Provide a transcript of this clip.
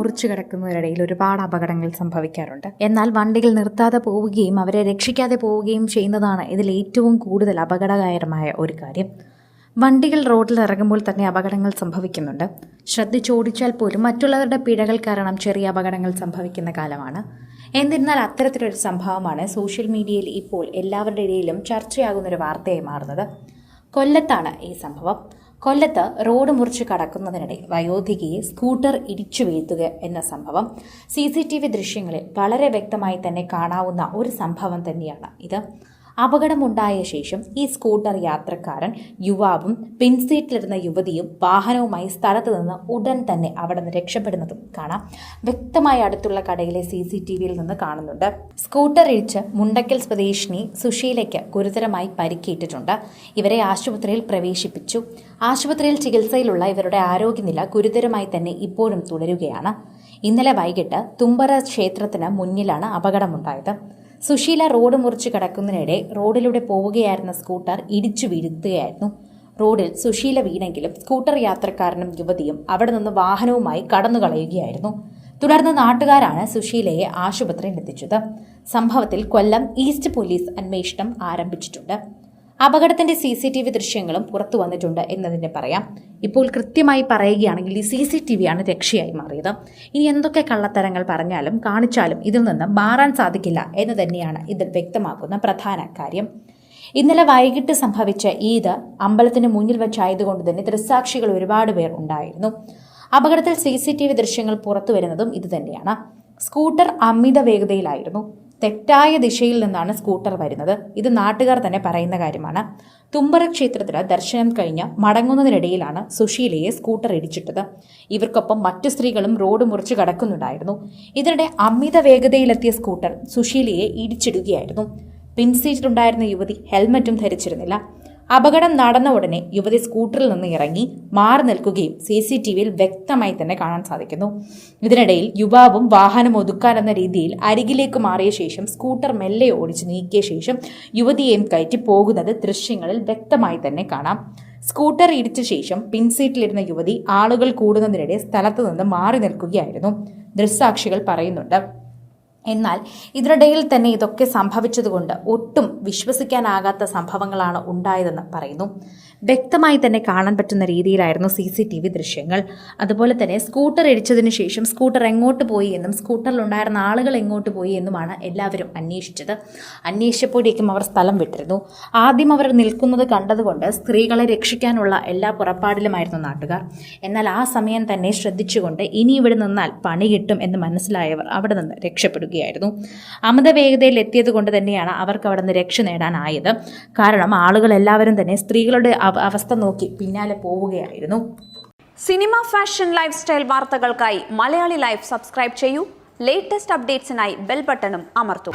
മുറിച്ചു കിടക്കുന്നവരിടയിൽ ഒരുപാട് അപകടങ്ങൾ സംഭവിക്കാറുണ്ട്. എന്നാൽ വണ്ടികൾ നിർത്താതെ പോവുകയും അവരെ രക്ഷിക്കാതെ പോവുകയും ചെയ്യുന്നതാണ് ഇതിൽ ഏറ്റവും കൂടുതൽ അപകടകരമായ ഒരു കാര്യം. വണ്ടികൾ റോഡിൽ ഇറങ്ങുമ്പോൾ തന്നെ അപകടങ്ങൾ സംഭവിക്കുന്നുണ്ട്. ശ്രദ്ധിച്ചോടിച്ചാൽ പോലും മറ്റുള്ളവരുടെ പിഴകൾ കാരണം ചെറിയ അപകടങ്ങൾ സംഭവിക്കുന്ന കാലമാണ്. എന്നിരുന്നാൽ അത്തരത്തിലൊരു സംഭവമാണ് സോഷ്യൽ മീഡിയയിൽ ഇപ്പോൾ എല്ലാവരുടെ ഇടയിലും ചർച്ചയാകുന്നൊരു വാർത്തയായി മാറുന്നത്. കൊല്ലത്താണ് ഈ സംഭവം. കൊല്ലത്ത് റോഡ് മുറിച്ച് കടക്കുന്നതിനിടെ വയോധികയെ സ്കൂട്ടർ ഇടിച്ചു വീഴ്ത്തുക എന്ന സംഭവം സി സി ടി വി ദൃശ്യങ്ങളിൽ വളരെ വ്യക്തമായി തന്നെ കാണാവുന്ന ഒരു സംഭവം തന്നെയാണ് ഇത്. അപകടമുണ്ടായ ശേഷം ഈ സ്കൂട്ടർ യാത്രക്കാരൻ യുവാവും പിൻസീറ്റിലിരുന്ന യുവതിയും വാഹനവുമായി സ്ഥലത്ത് നിന്ന് ഉടൻ തന്നെ അവിടെ നിന്ന് രക്ഷപ്പെടുന്നതും കാണാം. വ്യക്തമായി അടുത്തുള്ള കടയിലെ സി സി ടി വിയിൽ നിന്ന് കാണുന്നുണ്ട്. സ്കൂട്ടർ ഇഴിച്ച് മുണ്ടക്കൽ സ്വദേശിനി സുശീലയ്ക്ക് ഗുരുതരമായി പരിക്കേറ്റിട്ടുണ്ട്. ഇവരെ ആശുപത്രിയിൽ പ്രവേശിപ്പിച്ചു. ആശുപത്രിയിൽ ചികിത്സയിലുള്ള ഇവരുടെ ആരോഗ്യനില ഗുരുതരമായി തന്നെ ഇപ്പോഴും തുടരുകയാണ്. ഇന്നലെ വൈകിട്ട് തുമ്പറ ക്ഷേത്രത്തിന് മുന്നിലാണ് അപകടമുണ്ടായത്. സുശീല റോഡ് മുറിച്ച് കിടക്കുന്നതിനിടെ റോഡിലൂടെ പോവുകയായിരുന്ന സ്കൂട്ടർ ഇടിച്ചു വീഴ്ത്തുകയായിരുന്നു. റോഡിൽ സുശീല വീണെങ്കിലും സ്കൂട്ടർ യാത്രക്കാരനും യുവതിയും അവിടെ നിന്ന് വാഹനവുമായി കടന്നു കളയുകയായിരുന്നു തുടർന്ന് നാട്ടുകാരാണ് സുശീലയെ ആശുപത്രിയിൽ എത്തിച്ചത് സംഭവത്തിൽ കൊല്ലം ഈസ്റ്റ് പോലീസ് അന്വേഷണം ആരംഭിച്ചിട്ടുണ്ട്. അപകടത്തിന്റെ സി സി ടി വി ദൃശ്യങ്ങളും പുറത്തു വന്നിട്ടുണ്ട് എന്ന് തന്നെ പറയാം. ഇപ്പോൾ കൃത്യമായി പറയുകയാണെങ്കിൽ ഈ സി സി ടി വിയാണ് രക്ഷയായി മാറിയത്. ഇനി എന്തൊക്കെ കള്ളത്തരങ്ങൾ പറഞ്ഞാലും കാണിച്ചാലും ഇതിൽ നിന്ന് മാറാൻ സാധിക്കില്ല എന്ന് തന്നെയാണ് ഇതിൽ വ്യക്തമാക്കുന്ന പ്രധാന കാര്യം. ഇന്നലെ വൈകിട്ട് സംഭവിച്ച ഈദ് അമ്പലത്തിന് മുന്നിൽ വെച്ചായതുകൊണ്ട് തന്നെ ദൃസാക്ഷികൾ ഒരുപാട് പേർ ഉണ്ടായിരുന്നു. അപകടത്തിൽ സി സി ടി വി ദൃശ്യങ്ങൾ പുറത്തു വരുന്നതും ഇതുതന്നെയാണ് സ്കൂട്ടർ അമിത വേഗതയിലായിരുന്നു. തെറ്റായ ദിശയിൽ നിന്നാണ് സ്കൂട്ടർ വരുന്നത്. ഇത് നാട്ടുകാർ തന്നെ പറയുന്ന കാര്യമാണ്. തുമ്പറ ക്ഷേത്രത്തിൽ ദർശനം കഴിഞ്ഞ് മടങ്ങുന്നതിനിടയിലാണ് സുശീലയെ സ്കൂട്ടർ ഇടിച്ചിട്ടത്. ഇവർക്കൊപ്പം മറ്റു സ്ത്രീകളും റോഡ് മുറിച്ച് കടക്കുന്നുണ്ടായിരുന്നു. ഇതിനിടെ അമിത വേഗതയിലെത്തിയ സ്കൂട്ടർ സുശീലയെ ഇടിച്ചിടുകയായിരുന്നു. പിൻസീറ്റിലുണ്ടായിരുന്ന യുവതി ഹെൽമറ്റും ധരിച്ചിരുന്നില്ല. അപകടം നടന്ന ഉടനെ യുവതി സ്കൂട്ടറിൽ നിന്ന് ഇറങ്ങി മാറി നിൽക്കുകയും സി സി ടി വിയിൽ വ്യക്തമായി തന്നെ കാണാൻ സാധിക്കുന്നു. ഇതിനിടയിൽ യുവാവും വാഹനം ഒതുക്കാനെന്ന രീതിയിൽ അരികിലേക്ക് മാറിയ ശേഷം സ്കൂട്ടർ മെല്ലെ ഓടിച്ച് നീക്കിയ ശേഷം യുവതിയെയും കയറ്റി പോകുന്നത് ദൃശ്യങ്ങളിൽ വ്യക്തമായി തന്നെ കാണാം. സ്കൂട്ടർ ഇടിച്ച ശേഷം പിൻസീറ്റിലിരുന്ന യുവതി ആളുകൾ കൂടുന്നതിനിടെ സ്ഥലത്തു നിന്ന് മാറി നിൽക്കുകയായിരുന്നു. ദൃക്സാക്ഷികൾ പറയുന്നുണ്ട്. എന്നാൽ ഇതിനിടയിൽ തന്നെ ഇതൊക്കെ സംഭവിച്ചതുകൊണ്ട് ഒട്ടും വിശ്വസിക്കാനാകാത്ത സംഭവങ്ങളാണ് ഉണ്ടായതെന്ന് പറയുന്നു. വ്യക്തമായി തന്നെ കാണാൻ പറ്റുന്ന രീതിയിലായിരുന്നു സി സി ടി വി ദൃശ്യങ്ങൾ. അതുപോലെ തന്നെ സ്കൂട്ടർ ഇടിച്ചതിന് ശേഷം സ്കൂട്ടർ എങ്ങോട്ട് പോയി എന്നും സ്കൂട്ടറിലുണ്ടായിരുന്ന ആളുകൾ എങ്ങോട്ട് പോയി എന്നുമാണ് എല്ലാവരും അന്വേഷിച്ചത്. അന്വേഷിച്ചപ്പോഴേക്കും അവർ സ്ഥലം വിട്ടിരുന്നു. ആദ്യം അവർ നിൽക്കുന്നത് കണ്ടതുകൊണ്ട് സ്ത്രീകളെ രക്ഷിക്കാനുള്ള എല്ലാ പുറപ്പാടിലുമായിരുന്നു നാട്ടുകാർ. എന്നാൽ ആ സമയം തന്നെ ശ്രദ്ധിച്ചുകൊണ്ട് ഇനി ഇവിടെ നിന്നാൽ പണി കിട്ടും എന്ന് മനസ്സിലായവർ അവിടെ നിന്ന് രക്ഷപ്പെടുകയായിരുന്നു. അമിത വേഗതയിൽ എത്തിയത് കൊണ്ട് തന്നെയാണ് അവർക്ക് അവിടെ നിന്ന് രക്ഷ നേടാനായത്. കാരണം ആളുകൾ എല്ലാവരും തന്നെ സ്ത്രീകളുടെ അവസ്ഥ നോക്കി പിന്നാലെ പോവുകയായിരുന്നു. സിനിമ ഫാഷൻ ലൈഫ് സ്റ്റൈൽ വാർത്തകൾക്കായി മലയാളി ലൈഫ് സബ്സ്ക്രൈബ് ചെയ്യൂ. ലേറ്റസ്റ്റ് അപ്ഡേറ്റ്സിനായി ബെൽ ബട്ടണും അമർത്തും.